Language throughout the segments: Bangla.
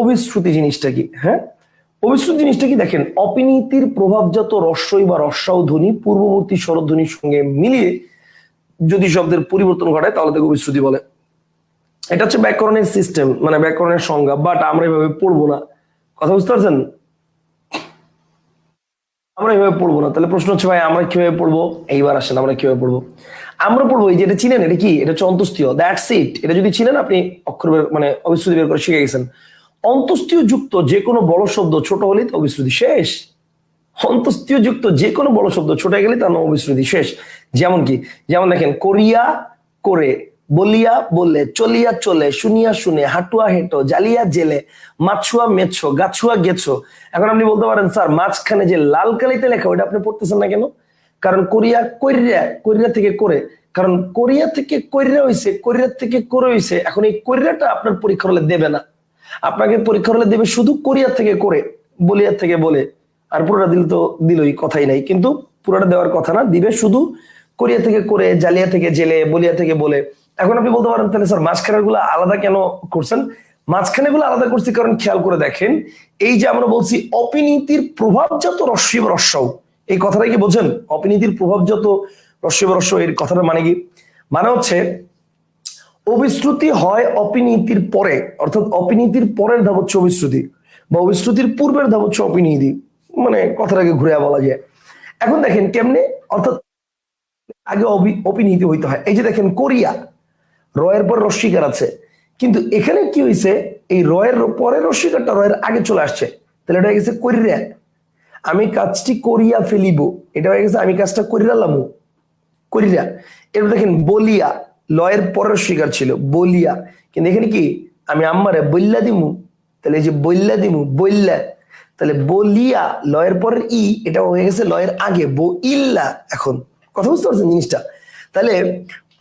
অভিশ্রুতি জিনিসটা কি? হ্যাঁ? অভিশ্রুতি জিনিসটা কি? দেখেন, অপিনীতির প্রভাবজাত রস্যই বা রস্যাও ধ্বনি পূর্ববর্তী স্বরধ্বনির সঙ্গে মিলিয়ে যদি শব্দের পরিবর্তন ঘটায়, তাহলে তাকে অভিশ্রুতি বলে। এটা হচ্ছে ব্যাকরণের সিস্টেম মানে ব্যাকরণের সংজ্ঞা বাট আমরা এভাবে পড়ব না। কথা বুঝতে পারছেন? আমরা এভাবে পড়ব না। তাহলে প্রশ্ন হচ্ছে, ভাই, আমরা কীভাবে পড়ব? এইবার আসেন, আমরা কীভাবে পড়ব? আমরা পড়ব, এই যে এটা চিনেন, এটা কি? এটা হচ্ছে অন্তস্তীয় দ্যাটস ইট এটা যদি চিনেন, আপনি অক্ষর মানে অবিশ্রুতি বের করে শিখে গেছেন। অন্তস্তীয় যুক্ত যে কোনো বড় শব্দ ছোট হলেই তো অবিশ্রুতি শেষ। অন্তস্তীয় যুক্ত যে কোনো বড় শব্দ ছোট গেলে তার অবিশ্রুতি শেষ। যেমন কি? যেমন দেখেন, করিয়া, করে, বলিয়া, বললে, চলিয়া, চলে, শুনিয়া, শুনে, হাটুয়া, হেঁটো জালিয়া জেলে, মাছুয়া, মেছো, গাছুয়া, গেছো। এখন আপনি বলতে পারেন, স্যার, মাঝখানে যে লাল কালিতে লেখা ওটা আপনি পড়তেছেন না কেন? কারণ কোরিয়া কৈরিয়া কৈরিয়া থেকে করে। কারণ কোরিয়া থেকে কৈরিয়া হইছে কোরিয়া থেকে করে হইছে। এখন এই কৈরিয়াটা আপনার পরীক্ষা হলে দেবে না। আপনাকে পরীক্ষা হলে দেবে শুধু কোরিয়ার থেকে করে, বলিয়ার থেকে বলে। আর পুরোটা দিল তো দিলই, কথাই নাই। কিন্তু পুরোটা দেওয়ার কথা না, দিবে শুধু কোরিয়া থেকে করে, জালিয়া থেকে জেলে, বলিয়া থেকে বলে। এখন আপনি বলতে পারেন, তাহলে স্যার মাঝখানেরগুলো আলাদা কেন করছেন? মাঝখানে গুলো আলাদা করছি কারণ খেয়াল করে দেখেন, এই যে আমরা বলছি অপিনীতির প্রভাবজাত রস্যি বা রস্যও এই কথাটা কি বোঝেন? অপিনীতির প্রভাবজাত রস্যি বা রস্য এর কথাটা মানে কি? মানে হচ্ছে অবিশ্রুতি হয় অপিনীতির পরে, অর্থাৎ অপিনীতির পরের ধাপ হচ্ছে অবিশ্রুতি বা অবিশ্রুতির পূর্বের ধাপ হচ্ছে অপিনীতি মানে কথাটাকে ঘুরে বলা যায়। এখন দেখেন কেমনে, অর্থাৎ আগে অপিনীতি হইতে হয়। এই যে দেখেন কোরিয়া, রয়ের পর রস্বীকার আছে। কিন্তু এখানে কি হয়েছে এই রয়ের পরের রস্বীকারটা রয়ের আগে চলে আসছে। তাহলে এটা হয়ে গেছে করিয়া। আমি কাজটি করিয়া ফেলিব। এটা হয়ে গেছে আমি কাজটা করিলামু করিয়া। এরপর দেখেন বলিয়া। লয়ের পরের স্বীকার ছিল, বলিয়া। কিন্তু এখানে কি? আমি আম্মারে বল্লা দিমু? তাহলে এই যে বল্লা দিমু বললা তাহলে বলিয়া লয়ের পরের ই এটা হয়ে গেছে লয়ের আগে বো ইল্লা এখন। কথা বুঝতে পারছেন জিনিসটা? তাহলে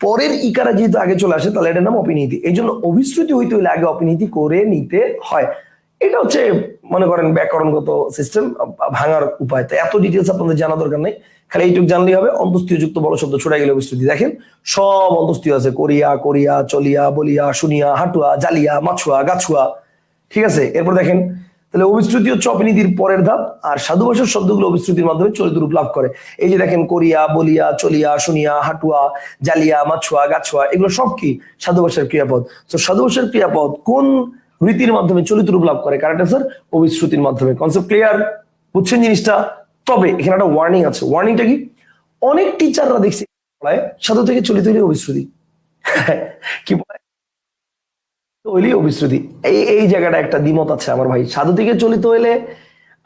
পরের ইকারা যেহেতু আগে চলে আসে, তাহলে এটার নাম অপিনীতি। এই জন্য অভিশ্রুতি হইতে হইলে আগে অপিনীতি করে নিতে হয়। এটা হচ্ছে, মনে করেন, ব্যাকরণগত সিস্টেম ভাঙার উপায়। এত ডিটেলস আপনাদের জানা দরকার নেই। খালি এইটুকু জানলেই হবে। অন্তস্তীয় যুক্ত বড় শব্দ ছড়া গেলে অভিশ্রুতি দেখেন, সব অন্তস্তীয় আছে। কোরিয়া কোরিয়া, চলিয়া, বলিয়া, শুনিয়া, হাঁটুয়া, জালিয়া, মাছুয়া, গাছুয়া। ঠিক আছে? এরপর দেখেন, তাহলে অভিশ্রুতি হচ্ছে অপিনীতির পরের ধাপ, আর সাধু ভাষার শব্দগুলো অভিশ্রুতির মাধ্যমে চলিত রূপ লাভ করে। এই যে দেখেন, কোরিয়া, বলিয়া, চলিয়া, শুনিয়া, হাঁটুয়া, জালিয়া, মাছুয়া, গাছুয়া, এগুলো সব কি? সাধু ভাষার ক্রিয়াপদ। তো সাধু ভাষার ক্রিয়াপদ কোন রীতির মাধ্যমে চলিত রূপ লাভ করে কারেক্ট স্যার অভিশ্রুতির মাধ্যমে। কনসেপ্ট ক্লিয়ার বুঝছেন জিনিসটা? তবে এখানে একটা ওয়ার্নিং আছে। ওয়ার্নিংটা কি? অনেক টিচাররা দেখছি পড়ায় সাধু থেকে চলিত হইলে অভিশ্রুতি। কি বলে? হইলেই অভিশ্রুতি। এই এই জায়গাটা একটা দ্বিমত আছে আমার ভাই। সাধু থেকে চলিত হইলে,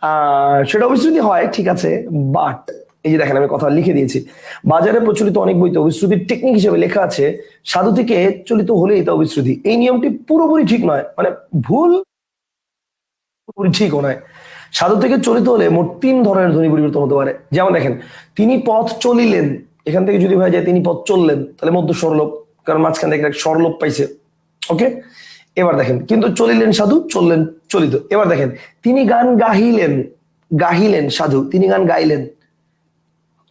আহ, সেটা অভিশ্রুতি হয়, ঠিক আছে বাট এই যে দেখেন আমি কথা লিখে দিয়েছি। বাজারে প্রচলিত অনেক বইতে অবিশ্রুতির টেকনিক হিসেবে লেখা আছে সাধু থেকে চলিত হলেই তা অবিশ্রুতি এই নিয়মটি পুরোপুরি ঠিক নয় মানে ভুল ঠিকও নয়। সাধু থেকে চলিত হলে মোট তিন ধরনের ধ্বনি পরিবর্তন হতে পারে। যেমন দেখেন, তিনি পথ চলিলেন, এখান থেকে যদি হয়ে যায় তিনি পথ চললেন, তাহলে মধ্য স্বরলোপ, কারণ মাঝখান থেকে একটা স্বরলোপ পাইছে। ওকে? এবার দেখেন, কিন্তু চলিলেন সাধু, চললেন চলিত। এবার দেখেন, তিনি গান গাহিলেন গাহিলেন সাধু, তিনি গান গাইলেন।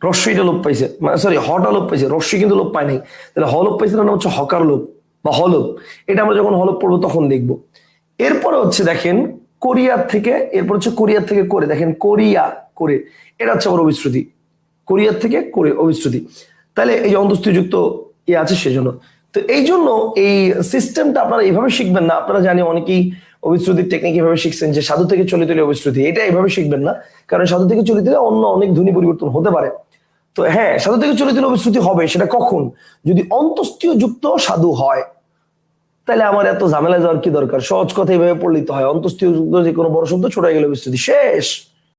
রস্যইটা লোপ পাইছে মানে সরি হটা লোপ পাইছে রস্যি কিন্তু লোপ পায় নাই। তাহলে হলোপ পাইছে না হচ্ছে হকার লোপ বা হলোপ এটা আমরা যখন হলোপ পড়ব তখন দেখব। এরপরে হচ্ছে দেখেন কোরিয়ার থেকে, এরপর হচ্ছে কোরিয়ার থেকে করে, দেখেন কোরিয়া করে, এটা হচ্ছে আমার অবিশ্রুতি কোরিয়ার থেকে করে অবিশ্রুতি তাহলে এই যে অন্তস্থিত যুক্ত ইয়ে আছে সেজন্য। তো এই জন্য এই সিস্টেমটা আপনারা এইভাবে শিখবেন না। আপনারা জানি অনেকেই অবিশ্রুতির টেকনিক এভাবে শিখছেন যে সাধু থেকে চলিত হলে অবিশ্রুতি এটা এইভাবে শিখবেন না। কারণ সাধু থেকে চলিত অন্য অনেক ধ্বনি পরিবর্তন হতে পারে। তো হ্যাঁ সাধু থেকে চরিত্র হলে অবিশ্রুতি হবে, সেটা কখন? যদি অন্তস্থীয় যুক্ত সাধু হয়, তাহলে আমার এত ঝামেলা যাওয়ার কি দরকার? সহজ কথা এইভাবে পড়লেই হয়। অন্তস্থীয় যুক্ত যে কোনো বড় শব্দ ছোট গেলে অভিশ্রুতি শেষ।